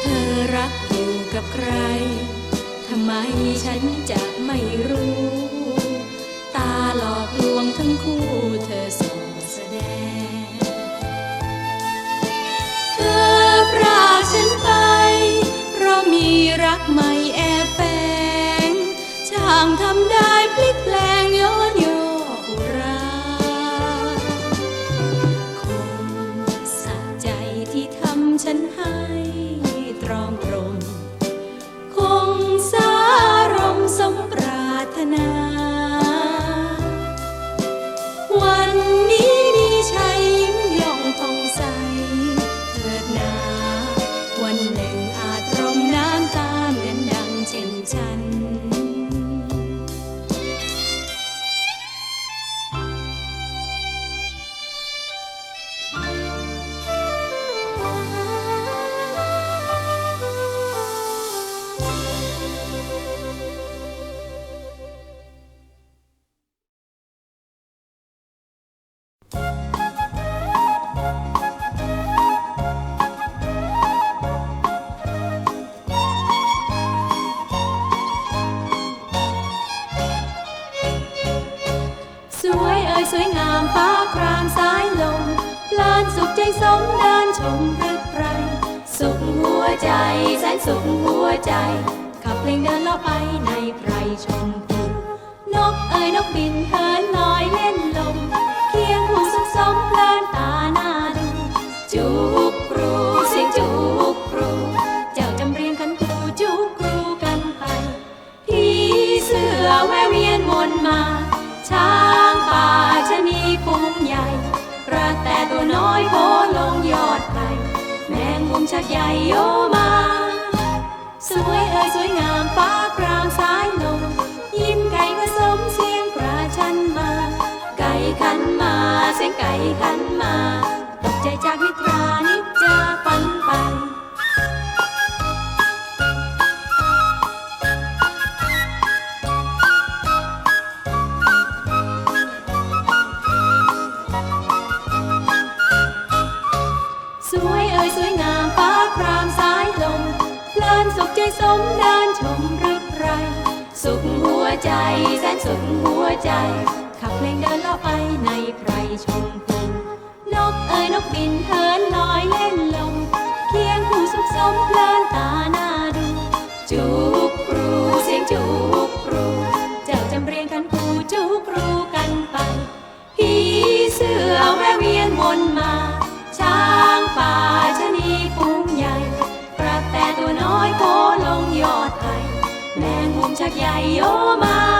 เธอรักอยู่กับใคร ทำไมฉันจะไม่รู้ ตาหลอกลวงทั้งคู่เธอส่งแสดง เธอปรากฉันไป เพราะมีรักใม่แอบแฝงช่างทำ ใจแสนสุขหัวใจ ขับเพลงเดินเลาะไปในไพรชมพูนกเอ๋ยนกบินเธอ หันมา ตกใจจากนิทรานิจาฝันไปสวยเอ่ยสวยงามฟ้าครามสายลมเพลินสุขใจสมเดินชมรึกไร สุขหัวใจแสนสุขหัวใจ เพลงเดินเลาะไปในไพรชมพูนกเอ่ยนกบินเหินลอยเล่นลมเคียงคู่สุขสมเพลินตาหน้าดูจูกครูเสียงจูกครูเจ้าจำเรียงกันครูจูกครูกันไปพี่เสือแวะเวียนวนมา ช้างป่าชะนีฝูงใหญ่กระแตตัวน้อยโผล่ลงยอดไผ่แมงมุมชักใหญ่โยมา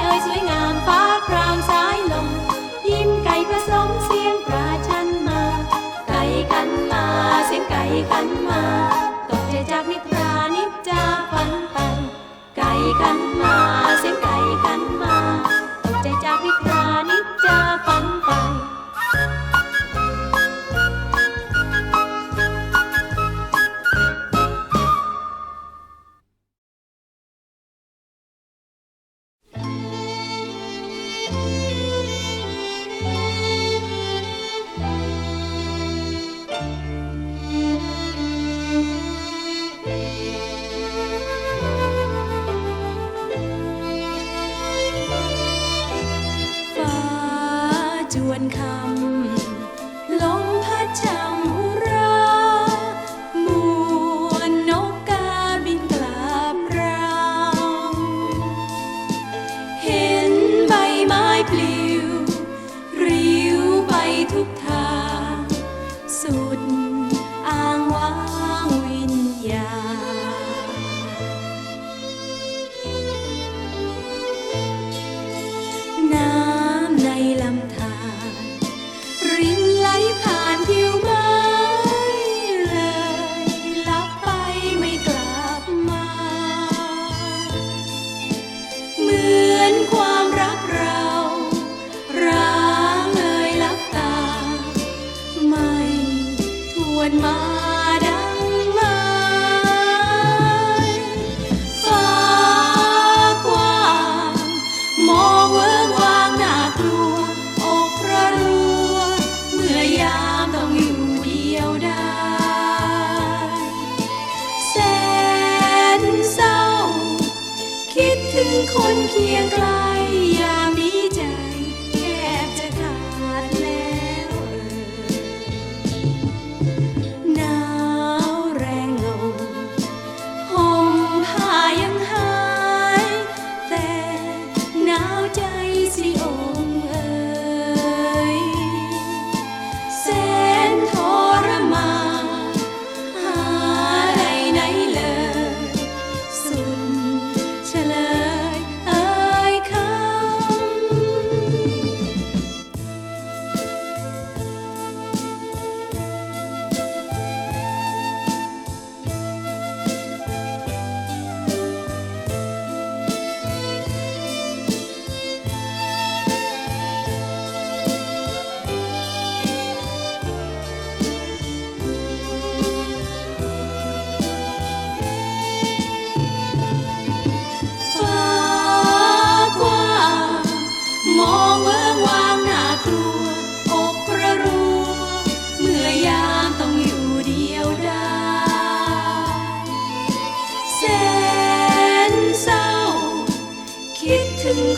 เอ่ยสวยงามฟ้าคร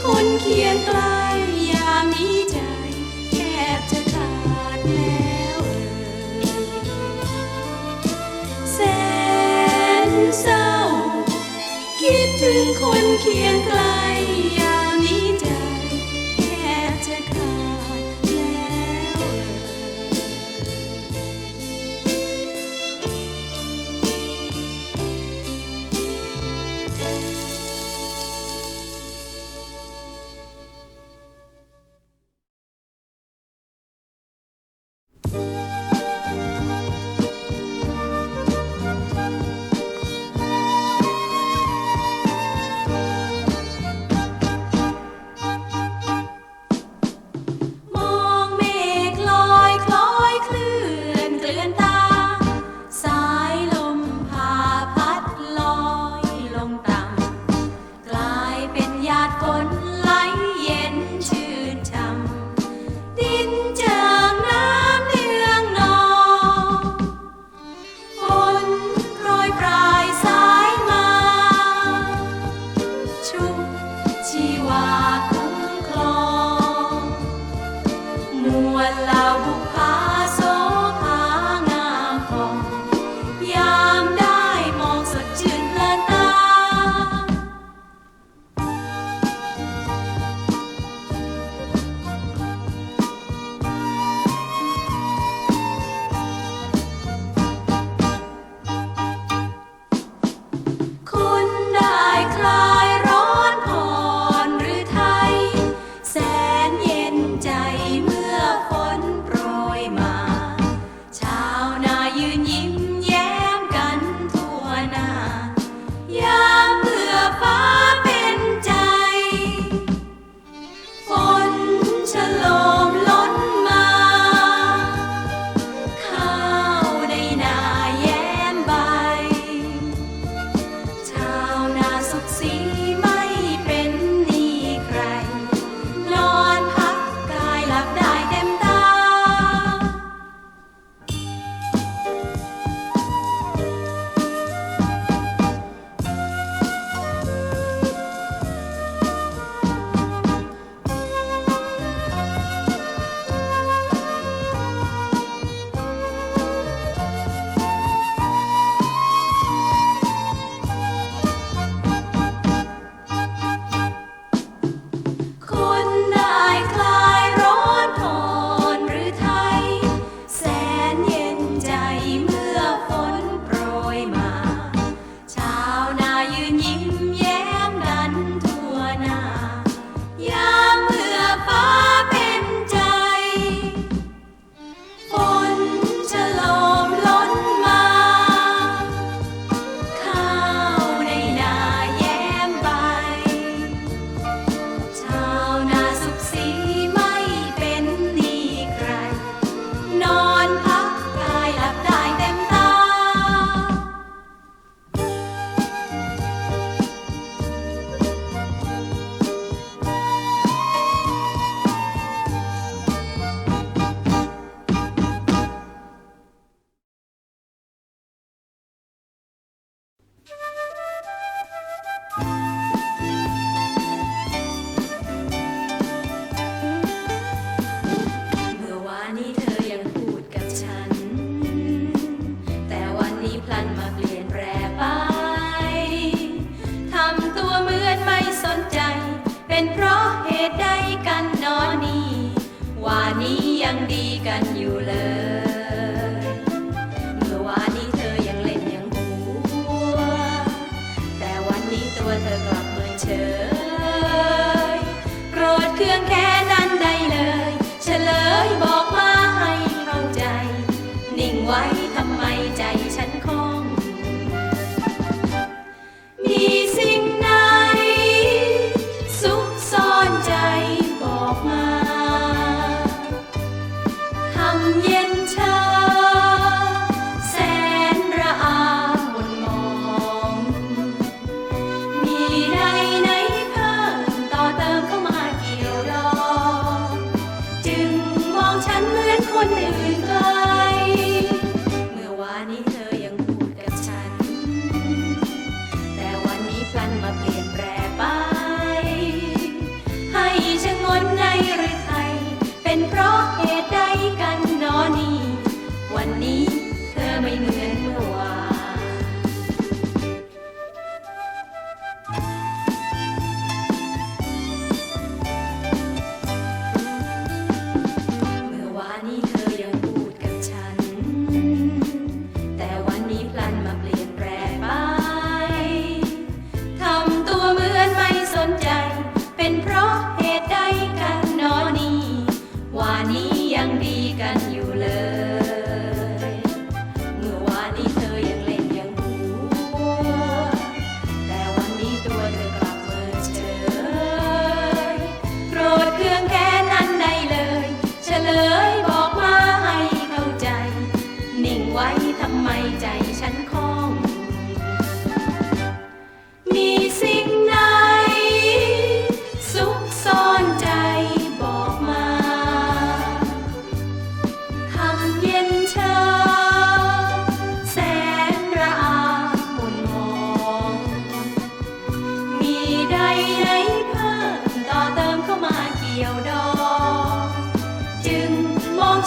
คนเคียงไกลยามนี้ใจแทบจะขาดแล้วแสนเศร้า คิดถึงคนเคียงไกล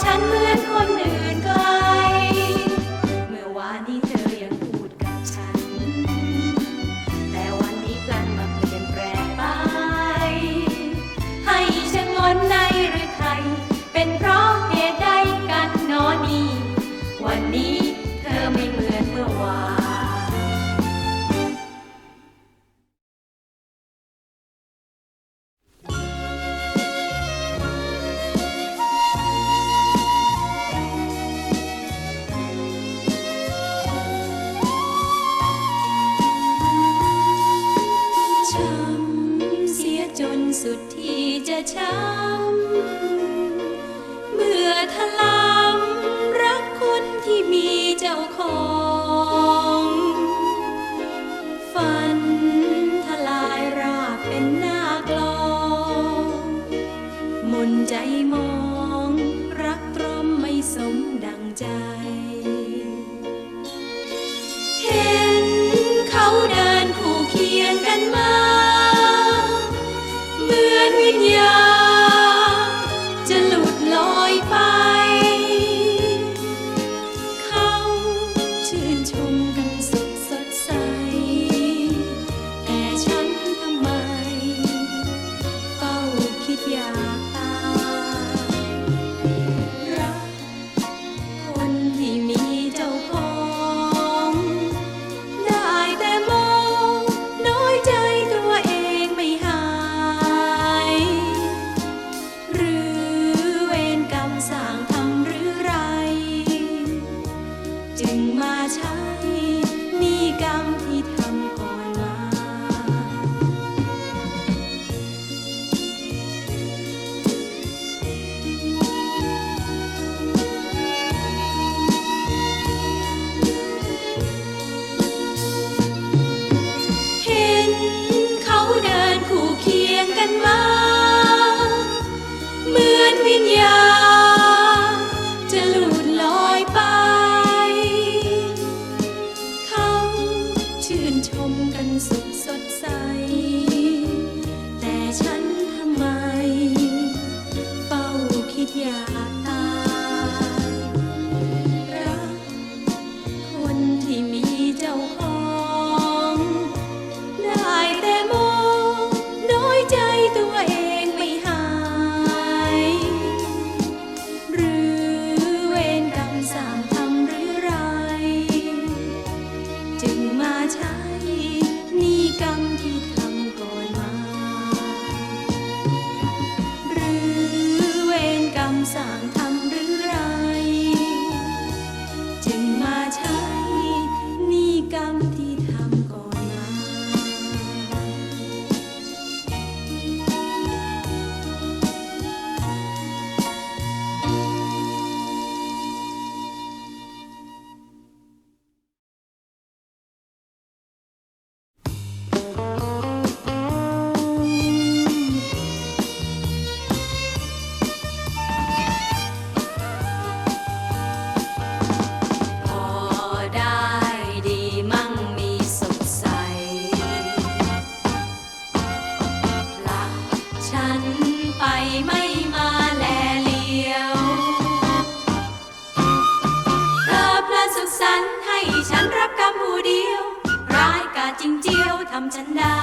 ฉันเมื่อ จึงมาใช้นี้กรรมที่ทำ come tonight.